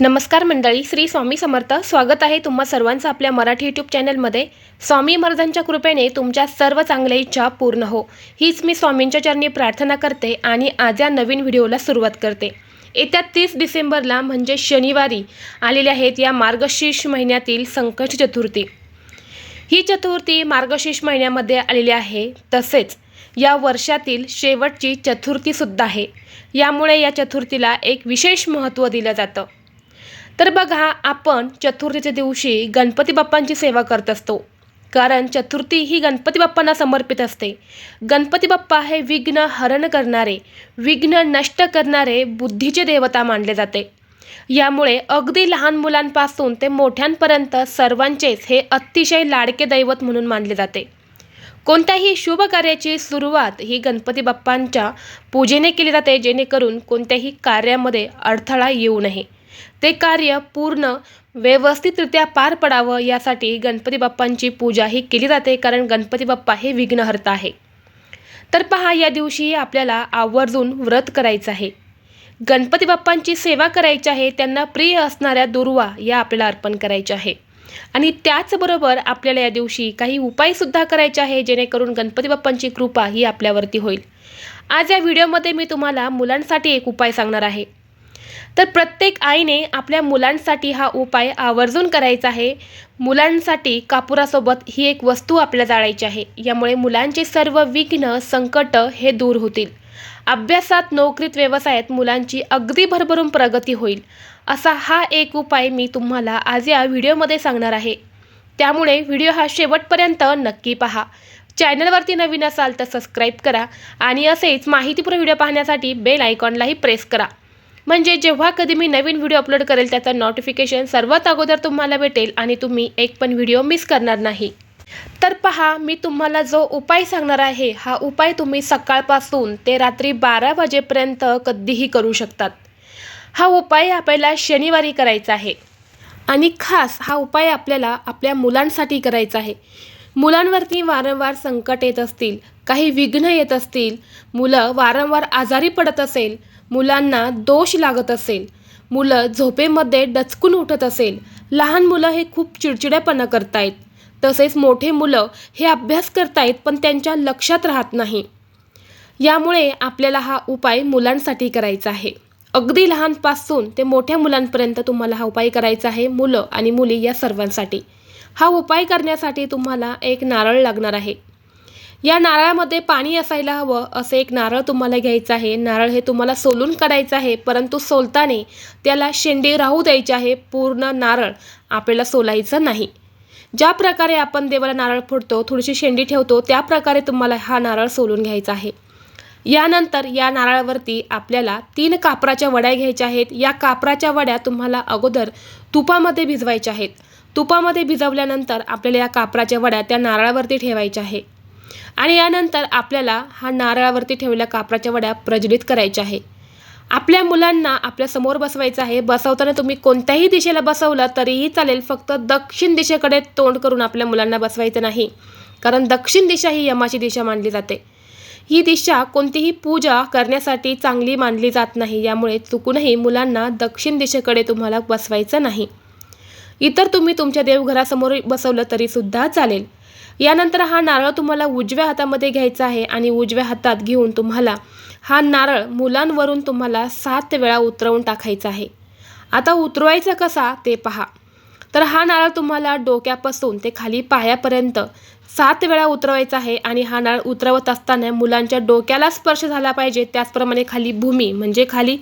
नमस्कार मंडळी श्री स्वामी समर्थ. स्वागत आहे तुम्हा सर्वांचं आपल्या मराठी यूट्यूब चॅनलमध्ये. स्वामी महाराजांच्या कृपेने तुमच्या सर्व चांगल्या इच्छा पूर्ण हो. हीच मी स्वामींच्या चरणी प्रार्थना करते आणि आज या नवीन व्हिडिओला सुरुवात करते. येत्या तीस डिसेंबरला म्हणजे शनिवारी आलेल्या आहेत या मार्गशीर्ष महिन्यातील संकट चतुर्थी. ही चतुर्थी मार्गशीर्ष महिन्यामध्ये आलेली आहे. तसेच या वर्षातील शेवटची चतुर्थीसुद्धा आहे. यामुळे या चतुर्थीला एक विशेष महत्त्व दिलं जातं. तर बघा आपण चतुर्थीच्या दिवशी गणपती बाप्पांची सेवा करत असतो. कारण चतुर्थी ही गणपती बाप्पांना समर्पित असते. गणपती बाप्पा हे विघ्न हरण करणारे विघ्न नष्ट करणारे बुद्धीचे देवता मानले जाते. यामुळे अगदी लहान मुलांपासून ते मोठ्यांपर्यंत सर्वांचेच हे अतिशय लाडके दैवत म्हणून मानले जाते. कोणत्याही शुभ कार्याची सुरुवात ही गणपती बाप्पांच्या पूजेने केली जाते जेणेकरून कोणत्याही कार्यामध्ये अडथळा येऊ नये. ते कार्य पूर्ण व्यवस्थितरित्या पार पडावं यासाठी गणपती बाप्पांची पूजा ही केली जाते कारण गणपती बाप्पा हे विघ्नहर्ता आहे. तर पहा या दिवशी आपल्याला आवर्जून व्रत करायचं आहे. गणपती बाप्पांची सेवा करायची आहे त्यांना प्रिय असणाऱ्या दुर्वा या आपल्याला अर्पण करायच्या आहे. आणि त्याचबरोबर आपल्याला या दिवशी काही उपायसुद्धा करायचे आहे जेणेकरून गणपती बाप्पांची कृपा ही आपल्यावरती होईल. आज या व्हिडिओमध्ये मी तुम्हाला मुलांसाठी एक उपाय सांगणार आहे. तर प्रत्येक आईने आपल्या मुलांसाठी हा उपाय आवर्जून करायचा आहे. मुलांसाठी कापुरासोबत ही एक वस्तू आपल्या जाळायची आहे. यामुळे मुलांचे सर्व विघ्न संकट हे दूर होतील. अभ्यासात नोकरीत व्यवसायात मुलांची अगदी भरभरून प्रगती होईल. असा हा एक उपाय मी तुम्हाला आज या व्हिडिओमध्ये सांगणार आहे. त्यामुळे व्हिडिओ हा शेवटपर्यंत नक्की पहा. चॅनलवरती नवीन असाल तर सबस्क्राईब करा आणि असेच माहितीपूर्ण व्हिडिओ पाहण्यासाठी बेल आयकॉनलाही प्रेस करा. म्हणजे जेव्हा कधी मी नवीन व्हिडिओ अपलोड करेल त्याचं नोटिफिकेशन सर्वात अगोदर तुम्हाला भेटेल आणि तुम्ही एक पण व्हिडिओ मिस करणार नाही. तर पहा मी तुम्हाला जो उपाय सांगणार आहे हा उपाय तुम्ही सकाळपासून ते रात्री बारा वाजेपर्यंत कधीही करू शकतात. हा उपाय आपल्याला शनिवारी करायचा आहे. आणि खास हा उपाय आपल्याला आपल्या मुलांसाठी करायचा आहे. मुलांवरती वारंवार संकट येत असतील काही विघ्न येत असतील मुलं वारंवार आजारी पडत असेल मुलांना दोष लागत असेल. मुलं झोपेमध्ये डचकून उठत असेल. लहान मुलं हे खूप चिडचिडेपणा करतायत. तसेच मोठे मुलं हे अभ्यास करतायत पण त्यांच्या लक्षात राहत नाही. यामुळे आपल्याला हा उपाय मुलांसाठी करायचा आहे. अगदी लहानपासून ते मोठ्या मुलांपर्यंत तुम्हाला हा उपाय करायचा आहे मुलं आणि मुली या सर्वांसाठी. हा उपाय करण्यासाठी तुम्हाला एक नारळ लागणार आहे. या नारळामध्ये पाणी असायला हवं असं एक नारळ तुम्हाला घ्यायचं आहे. नारळ हे तुम्हाला सोलून काढायचं आहे परंतु सोलताना त्याला शेंडी राहू द्यायची आहे पूर्ण नारळ आपल्याला सोलायचं नाही. ज्या प्रकारे आपण देवाला नारळ फोडतो थोडीशी शेंडी ठेवतो त्या प्रकारे तुम्हाला हा नारळ सोलून घ्यायचा आहे. यानंतर या नारळावरती आपल्याला तीन कापराच्या वड्या घ्यायच्या आहेत. या कापराच्या वड्या तुम्हाला अगोदर तुपामध्ये भिजवायच्या आहेत. तुपामध्ये भिजवल्यानंतर आपल्याला या कापराच्या वड्या त्या नारळावरती ठेवायच्या आहे. आणि यानंतर आपल्याला हा नारळावरती ठेवलेल्या कापराच्या वड्या प्रज्वलित करायच्या आहे. आपल्या मुलांना आपल्यासमोर बसवायचं आहे. बसवताना तुम्ही कोणत्याही दिशेला बसवलं तरीही चालेल. फक्त दक्षिण दिशेकडे तोंड करून आपल्या मुलांना बसवायचं नाही. कारण दक्षिण दिशा ही यमाची दिशा मानली जाते. ही दिशा कोणतीही पूजा करण्यासाठी चांगली मानली जात नाही. यामुळे चुकूनही मुलांना दक्षिण दिशेकडे तुम्हाला बसवायचं नाही. इतर तुम्ही तुमच्या देवघरासमोर बसवलं तरीसुद्धा चालेल. यानंतर हा नारळ तुम्हाला उजव्या हातामध्ये घ्यायचा आहे आणि उजव्या हातात घेऊन तुम्हाला हा नारळ मुलांवरून तुम्हाला सात वेळा उतरवून टाकायचा आहे. आता उतरवायचा कसा ते पहा. तर हा नारळ तुम्हाला डोक्यापासून ते खाली पायापर्यंत सात वेळा उतरवायचा आहे आणि हा नारळ उतरवत असताना मुलांच्या डोक्याला स्पर्श झाला पाहिजे. त्याचप्रमाणे खाली भूमी म्हणजे खाली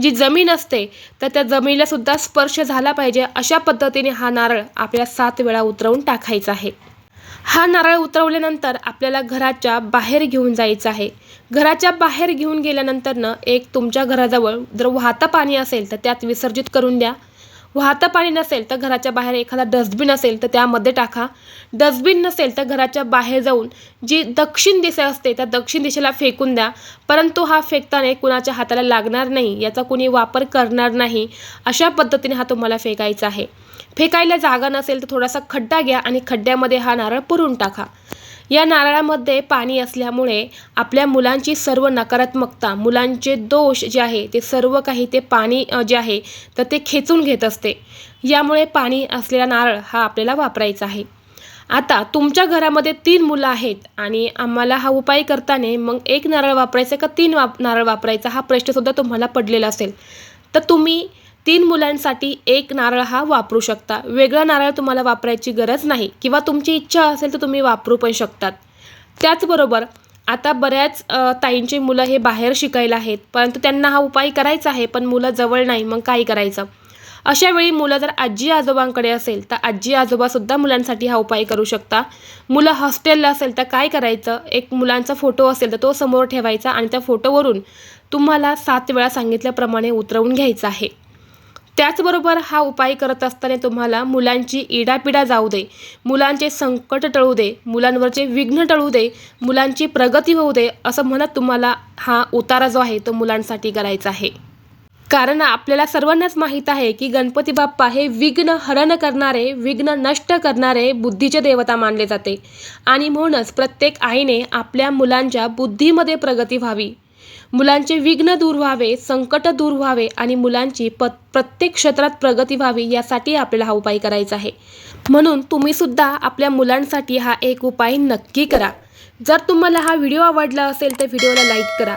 जी जमीन असते तर त्या जमिनीला सुद्धा स्पर्श झाला पाहिजे. अशा पद्धतीने हा नारळ आपल्याला सात वेळा उतरवून टाकायचा आहे. हा नारळ उतरवल्यानंतर आपल्याला घराच्या बाहेर घेऊन जायचं आहे. घराच्या बाहेर घेऊन गेल्यानंतरनं एक तुमच्या घराजवळ जर वाहतं पाणी असेल तर त्यात विसर्जित करून द्या. वाहतं पाणी नसेल तर घराच्या बाहेर एखादा डस्टबिन असेल तर त्यामध्ये टाका. डस्टबिन नसेल तर घराच्या बाहेर जाऊन जी दक्षिण दिशा असते त्या दक्षिण दिशेला फेकून द्या. परंतु हा फेकताना कुणाच्या हाताला लागणार नाही याचा कुणी वापर करणार नाही अशा पद्धतीने हा तुम्हाला फेकायचा आहे. फेकायला जागा नसेल तर थोडासा खड्डा घ्या आणि खड्ड्यामध्ये हा नारळ पुरून टाका. या नारळामध्ये पाणी असल्यामुळे आपल्या मुलांची सर्व नकारात्मकता मुलांचे दोष जे आहे ते सर्व काही ते पाणी जे आहे तर ते खेचून घेत असते. यामुळे पाणी असलेला नारळ हा आपल्याला वापरायचा आहे. आता तुमच्या घरामध्ये तीन मुलं आहेत आणि आम्हाला हा उपाय करताना मग एक नारळ वापरायचा का तीन वाप नारळ वापरायचा हा प्रश्नसुद्धा तुम्हाला पडलेला असेल. तर तुम्ही तीन मुलांसाठी एक नारळ हा वापरू शकता. वेगळा नारळ तुम्हाला वापरायची गरज नाही किंवा तुमची इच्छा असेल तर तुम्ही वापरू पण शकतात. त्याचबरोबर आता बऱ्याच ताईंची मुलं हे बाहेर शिकायला आहेत. परंतु त्यांना हा उपाय करायचा आहे पण मुलं जवळ नाही मग काय करायचं? अशावेळी मुलं जर आजी आजोबांकडे असेल तर आजी आजोबासुद्धा मुलांसाठी हा उपाय करू शकता. मुलं हॉस्टेलला असेल तर काय करायचं? एक मुलांचा फोटो असेल तर तो समोर ठेवायचा आणि त्या फोटोवरून तुम्हाला सात वेळा सांगितल्याप्रमाणे उतरवून घ्यायचं आहे. त्याचबरोबर हा उपाय करत असताना तुम्हाला मुलांची इडापिडा जाऊ दे मुलांचे संकट टळू दे मुलांवरचे विघ्न टळू दे मुलांची प्रगती होऊ दे असं म्हणत तुम्हाला हा उतारा जो आहे तो मुलांसाठी करायचा आहे. कारण आपल्याला सर्वांनाच माहीत आहे की गणपती बाप्पा हे विघ्न हरण करणारे विघ्न नष्ट करणारे बुद्धीचे देवता मानले जाते. आणि म्हणूनच प्रत्येक आईने आपल्या मुलांच्या बुद्धीमध्ये प्रगती व्हावी. मुलांचे विघ्न दूर व्हावे संकट दूर व्हावे आणि मुलांची प प्रत्येक क्षेत्रात प्रगती व्हावी यासाठी आपल्याला हा उपाय करायचा आहे. म्हणून तुम्हीसुद्धा आपल्या मुलांसाठी हा एक उपाय नक्की करा. जर तुम्हाला हा व्हिडिओ आवडला असेल तर व्हिडिओला लाईक करा.